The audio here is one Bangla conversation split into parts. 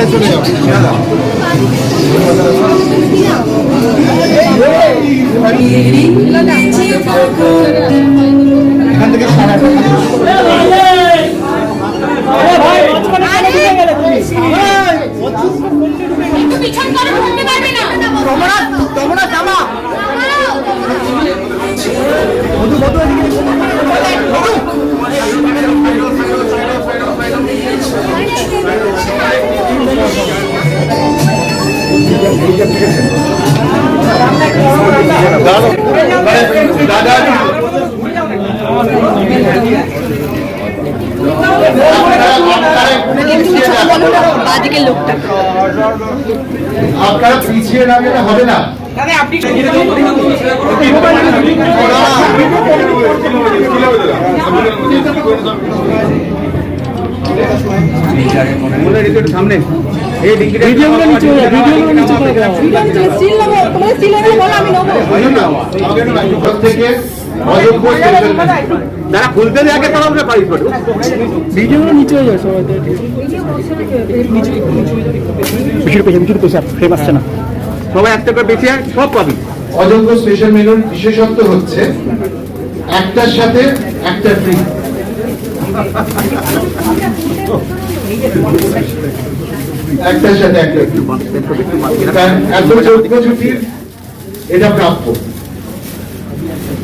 সাইডে চলে যাও। এখান থেকে সারা তোমরা আপনারা পিছিয়ে না গেলে হবে না সামনে এই ডিগ্রি ভিডিওগুলো নিচে ভিডিওগুলো নিচে খুলতে আগে তারা আমরা পাঠো ভিডিওগুলো নিচে হয়ে যাবে সবাই। বিশুর পেশা বিশুর পেশা ফ্রেম আসছে না। সবাই একটা করে বেশি সব পাবি। অযোগ্য স্পেশাল মেনুর বিশেষত্ব হচ্ছে একটার সাথে একটা ফ্রি একটার সাথে একটা যোগ্য ছুটির এটা প্রাপ্য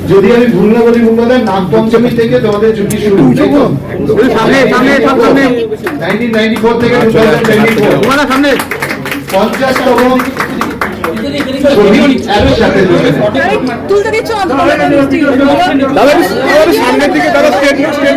যদি আমি ভুল না বলি মুন্ডাদার নাগ পঞ্চমী থেকে তোমাদের ছুটি শুরু সামনে সামনে সামনে 1994 থেকে 2024 সামনে পঞ্চাশতম ছবি একসাথে দুজনে তুলতে দিচ্ছ না দাদা সামনের দিকে দাদা স্টেট স্টেট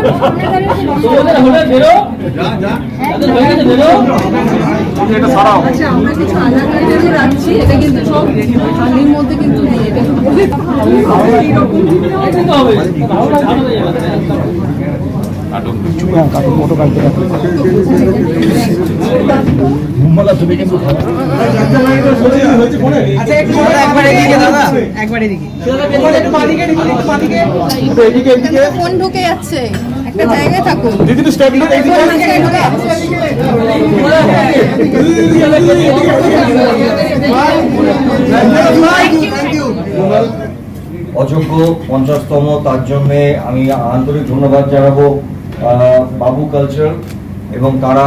এক সেকেন্ড আমাকে সময় আমাকে সময় এক সেকেন্ড ফোন দিতে আচ্ছা আমরা কিছু আলাদা কার্ডে যে রাখছি এটা কিন্তু সব থালির মধ্যে কিন্তু নেই এটা ফোন ঢুকে যাচ্ছে। একটা জায়গায় থাকুন। ফোন মাঝখানে ঢুকে যাচ্ছে। অযোগ্য পঞ্চাশতম তার জন্যে আমি আন্তরিক ধন্যবাদ জানাব। বাবু কালচার এবং তারা,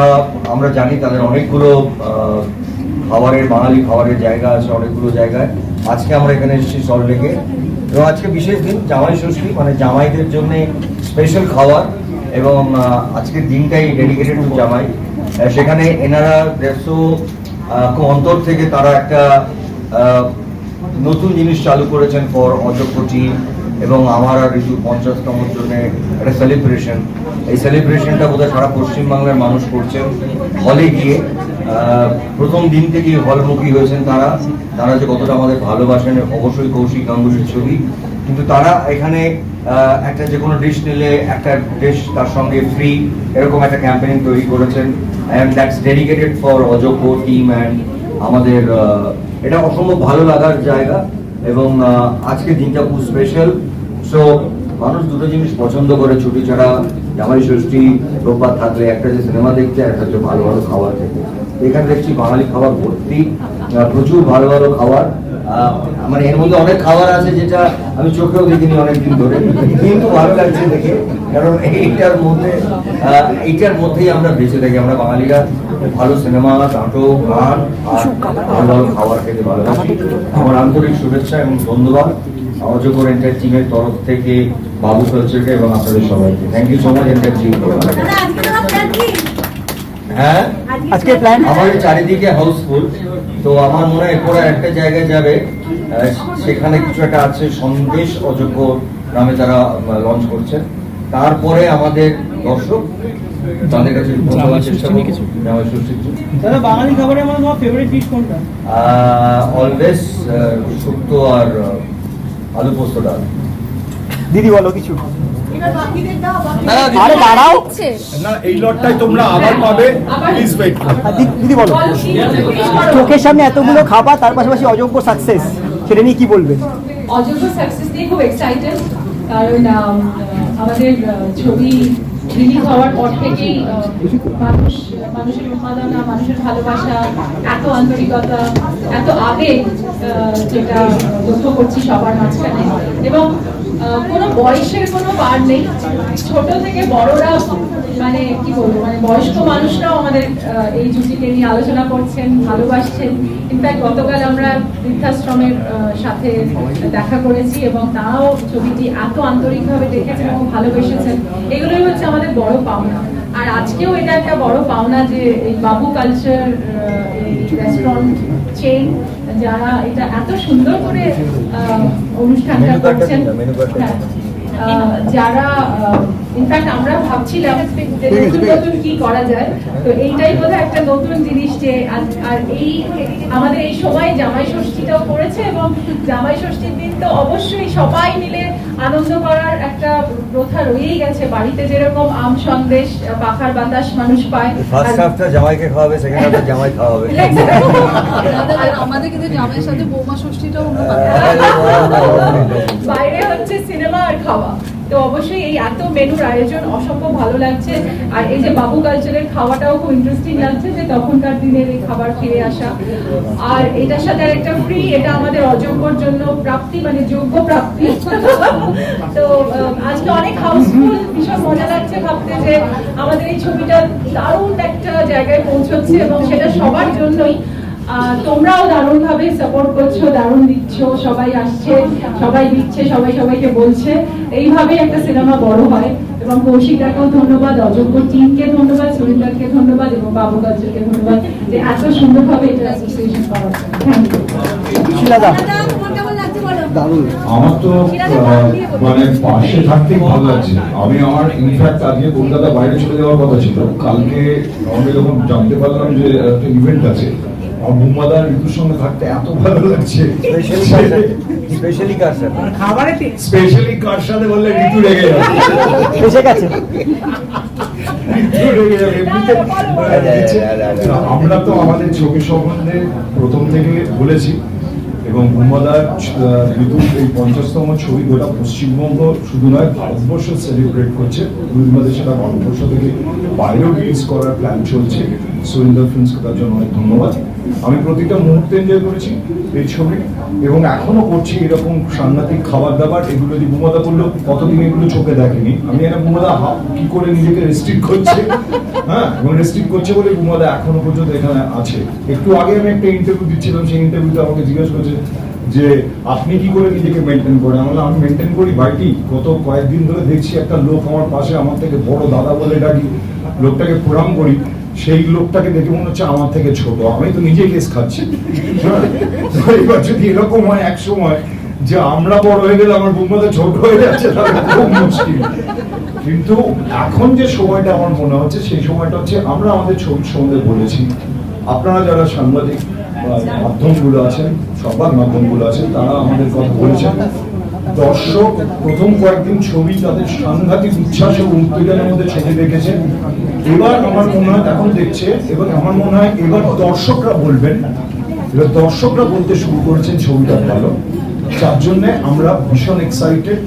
আমরা জানি তাদের অনেকগুলো খাবারের, বাঙালি খাবারের জায়গা আছে, অনেকগুলো জায়গায়। আজকে আমরা এখানে এসেছি সল্টলেকে এবং আজকে বিশেষ দিন জামাই ষষ্ঠী মানে জামাইদের জন্য স্পেশাল খাবার এবং আজকের দিনটাই ডেডিকেটেড টু জামাই। সেখানে এনারা দেড়শো অন্তর থেকে তারা একটা নতুন জিনিস চালু করেছেন ফর অযোগ্য এবং আমার আর ঋতু পঞ্চাশতম জন্য একটা সেলিব্রেশন এই সেলিব্রেশনটা বোধহয় সারা পশ্চিমবাংলার মানুষ করছেন। হলে গিয়ে প্রথম দিন থেকেই হলমুখী হয়েছেন তারা। তারা যে কতটা আমাদের ভালোবাসেন, অবশ্যই কৌশিক গাঙ্গুলির ছবি। কিন্তু তারা এখানে একটা যে কোনো ডিশ নিলে একটা ডিশ তার সঙ্গে ফ্রি এরকম একটা ক্যাম্পেইন তৈরি করেছেন। অ্যান্ড দ্যাটস ডেডিকেটেড ফর অযোগ্য টিম অ্যান্ড আমাদের এটা অসম্ভব ভালো লাগার জায়গা। এবং আজকের দিনটা খুব স্পেশাল সো মানুষ দুটো জিনিস পছন্দ করে ছুটি ছাড়া জামাই ষষ্ঠী রোববার থাকলে একটা যে সিনেমা আর একটা হচ্ছে ভালো ভালো খাবার খেতে। এখানে দেখছি বাঙালি খাবার ভর্তি প্রচুর ভালো ভালো খাবার। মানে এর মধ্যে অনেক খাবার আছে যেটা আমি চোখেও দেখিনি অনেকদিন ধরে কিন্তু ভালো লাগছে দেখে। কারণ এইটার মধ্যে এইটার মধ্যেই আমরা বেঁচে থাকি। আমরা বাঙালিরা ভালো সিনেমা নাটক গান আর ভালো ভালো খাবার খেতে ভালোবাসি। আমার আন্তরিক শুভেচ্ছা এবং ধন্যবাদ। অজগর এন্টার টিমের তরফ থেকে বাবু কালচারকে এবং আপনাদের সবাইকে। Thank you so much enter team হ্যাঁ? আজকে প্ল্যান আমাদের চারিদিকে হাউসফুল তো আমার মনে হয় এরপরে একটা জায়গায় যাবে। সেখানে কিছু একটা আছে সন্দেশ অযোগ্য নামে তারা লঞ্চ করছে। তারপরে আমাদের দর্শক তাদের কাছে বাঙালি খাবারের মধ্যে তোমার ফেভারিট ডিশ কোনটা? অলওয়েজ শুক্তো আর আলু পোস্ত ডাল দিদি বলো কিছু। আরে দাঁড়াও। না এই লটটাই তোমরা আবার পাবে। প্লিজ ওয়েট দিদি বলো। চোখের সামনে এতগুলো খাবার তার পাশাপাশি অযোগ্য সাকসেস সেটা নিয়ে কি বলবে? অযোগ্য সাকসেস নিয়ে খুব এক্সাইটেড কারণ আমাদের ছবি রিলিজ হওয়ার পর থেকেই মানুষ, মানুষের উন্মাদনা, মানুষের ভালোবাসা, এত আন্তরিকতা, এত আবেগ যেটা লক্ষ্য করছি সবার মাঝখানে। এবং কোনো বয়সের কোনো পার নেই। ছোট থেকে বড়রা মানে কি বলব মানে বয়স্ক মানুষরাও আমাদের এই জুটিকে নিয়ে আলোচনা করছেন, ভালোবাসছেন। ইনফ্যাক্ট গতকাল আমরা বৃদ্ধাশ্রমের সাথে দেখা করেছি এবং তারাও ছবিটি এত আন্তরিকভাবে দেখেছেন এবং ভালোবেসেছেন। এগুলোই হচ্ছে আমাদের বড় পাওনা। আর আজকেও এটা একটা বড় পাওনা যে এই বাবু কালচার এই রেস্টুরেন্ট চেইন যারা এটা এত সুন্দর করে আহ, অনুষ্ঠানটা করছেন হ্যাঁ। যারা ইনফ্যাক্ট আমরা ভাবছিলাম যে নতুন নতুন কি করা যায়? তো এইটাই বোধহয় একটা নতুন জিনিস যে আর- এই আমাদের এই সময় জামাই ষষ্ঠীটাও পড়েছে এবং জামাই ষষ্ঠীর দিন তো অবশ্যই সবাই মিলে আনন্দ করার একটা প্রথা রয়েই গেছে। বাড়িতে যেরকম আম সন্দেশ পাখার বাতাস মানুষ পায়। ফার্স্ট হাফটা জামাইকে খাওয়াবে সেকেন্ড হাফটা জামাই খাওয়াবে। আমাদের কিন্তু জামাইয়ের সাথে বৌমা ষষ্ঠীটাও অন্য বাইরে হচ্ছে সিনেমা আর খাওয়া। তো অবশ্যই এই এত মেনুর আয়োজন অসম্ভব ভালো লাগছে। আর এই যে বাবু কালচারের খাওয়াটাও খুব ইন্টারেস্টিং লাগছে যে তখনকার দিনের এই খাবার ফিরে আসা। আর এটার সাথে একটা ফ্রি এটা আমাদের অযোগ্যর জন্য প্রাপ্তি মানে যোগ্য প্রাপ্তি। তো আজকে অনেক হাউসফুল ভীষণ মজা লাগছে ভাবতে যে আমাদের এই ছবিটা দারুণ একটা জায়গায় পৌঁছচ্ছে এবং সেটা সবার জন্যই। তোমরাও দারুণ ভাবে সাপোর্ট করছ দারুণ দিচ্ছ সবাই আসছে সবাই দিচ্ছে সবাই সবাইকে বলছে। এইভাবেই একটা সিনেমা বড় হয়। এবং কৌশিকাকেও ধন্যবাদ অযোগ্য টিমকে ধন্যবাদ সুরিন্দারকে ধন্যবাদ এবং বাবু কালচারকে ধন্যবাদ যে এত সুন্দরভাবে এটা অ্যাসোসিয়েশন আমার তো মানে পাশে থাকতেই ভালো লাগছে আমি আমার ইনফ্যাক্ট আজকে কলকাতা বাইরে চলে যাওয়ার কথা ছিল। কালকে আমি যখন জানতে পারলাম যে একটা ইভেন্ট আছে আমার ঋতুর সঙ্গে থাকতে এত ভালো লাগছে। স্পেশালি কার সাথে? সাথে? স্পেশালি কার সাথে বললে ঋতু রেগে যাবে? এসে গেছে আমরা তো আমাদের ছবি সম্বন্ধে প্রথম থেকে বলেছি এবং বুম্বাদার ঋতুর এই পঞ্চাশতম ছবি গোটা পশ্চিমবঙ্গ শুধু নয় ভারতবর্ষ সেলিব্রেট করছে। সেটা ভারতবর্ষ থেকে বাইরেও রিলিজ করার প্ল্যান চলছে। সুরিন্দর ফিল্মসকে তার জন্য অনেক ধন্যবাদ। আমি প্রতিটা মুহূর্তে এনজয় করেছি এই ছবি এবং এখনও করছি এরকম সাংঘাতিক খাবার দাবার। এগুলো যদি বুমাদা করল কতদিন এগুলো চোখে দেখেনি? আমি একটা বুমাদা কি করে নিজেকে রেস্ট্রিক্ট করছে? হ্যাঁ এবং রেস্ট্রিক্ট করছে বলে বুমাদা এখনও পর্যন্ত এখানে আছে। একটু আগে আমি একটা ইন্টারভিউ দিচ্ছিলাম, সেই ইন্টারভিউতে আমাকে জিজ্ঞেস করছে যে, আপনি কি করে নিজেকে মেনটেন করেন? আমি আমি মেনটেন করি বাইটি গত কয়েকদিন ধরে দেখছি একটা লোক আমার পাশে, আমার থেকে বড় দাদা বলে ডাকি, লোকটাকে প্রণাম করি। সেই লোকটাকে দেখে মনে হচ্ছে আমার থেকে ছোট। আমি তো নিজে কেস খাচ্ছি। হ্যাঁ, এবার যদি এরকম হয় এক সময় যে আমরা বড় হয়ে গেলে আমার বুম্বাতে ছোট হয়ে যাচ্ছে তাহলে খুব মুশকিল। কিন্তু এখন যে সময়টা আমার মনে হচ্ছে সেই সময়টা হচ্ছে আমরা আমাদের ছবির সম্বন্ধে বলেছি। আপনারা যারা সাংবাদিক মাধ্যমগুলো আছেন সংবাদ মাধ্যমগুলো আছেন তারা আমাদের কথা বলেছেন। দর্শক প্রথম কয়েকদিন ছবি তাদের সাংঘাতিক উচ্ছ্বাস এবং উত্তেজনার মধ্যে ছবি দেখেছেন। এবার আমার মনে হয় এখন দেখছে এবং আমার মনে হয় এবার দর্শকরা বলবেন এবার দর্শকরা বলতে শুরু করেছেন ছবিটা ভালো। যার জন্য আমরা ভীষণ এক্সাইটেড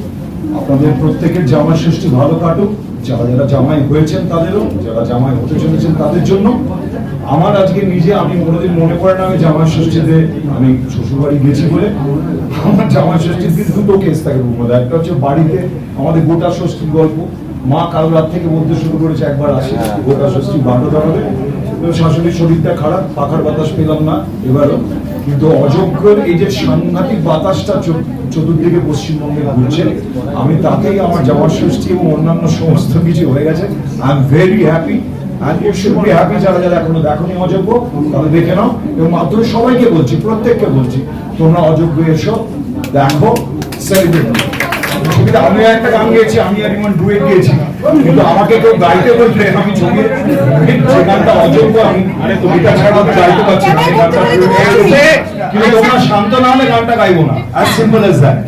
আপনাদের প্রত্যেকের জামাই ষষ্ঠী ভালো কাটুক। যারা যারা জামাই হয়েছেন তাদেরও, যারা জামাই হতে চলেছেন তাদের জন্য। আমার আজকে নিজে, আমি কোনোদিন মনে পড়ে না আমি জামাই ষষ্ঠীতে, আমি শ্বশুরবাড়ি গেছি বলে। আমার জামাই ষষ্ঠীর দিন দুটো কেস থাকে একটা হচ্ছে বাড়িতে, আমাদের গোটা ষষ্ঠীর গল্প। মা কাল রাত থেকে বলতে শুরু করেছে, একবার আসে, গোটা ষষ্ঠী বারো দাঁড়াবে শাশুড়ির শরীরটা খারাপ, পাখার বাতাস পেলাম না এবারও। কিন্তু অযোগ্যের এই যে সাংঘাতিক বাতাসটা চতুর্দিকে পশ্চিমবঙ্গে ঘুরছে, আমি তাতেই আমার জামার ষষ্ঠী এবং অন্যান্য সমস্ত কিছু হয়ে গেছে। I am very happy happy যারা যারা এখনও দেখোনি অযোগ্য তাহলে দেখে নাও। এবং মাত্র সবাইকে বলছি, প্রত্যেককে বলছি, তোমরা অযোগ্য এসো, দেখো সেলিব্রেট ছবিতে আমি একটা গান গেয়েছি আমি আর ইমন ডুয়েট গিয়েছি। কিন্তু আমাকে কেউ গাইতে বললে আমি ছবি যে গানটা অযোগ্য আমি এটা ছাড়া আমি গাইতে পারছি না। কিন্তু তোমরা শান্ত না হলে গানটা গাইবো না। As simple age that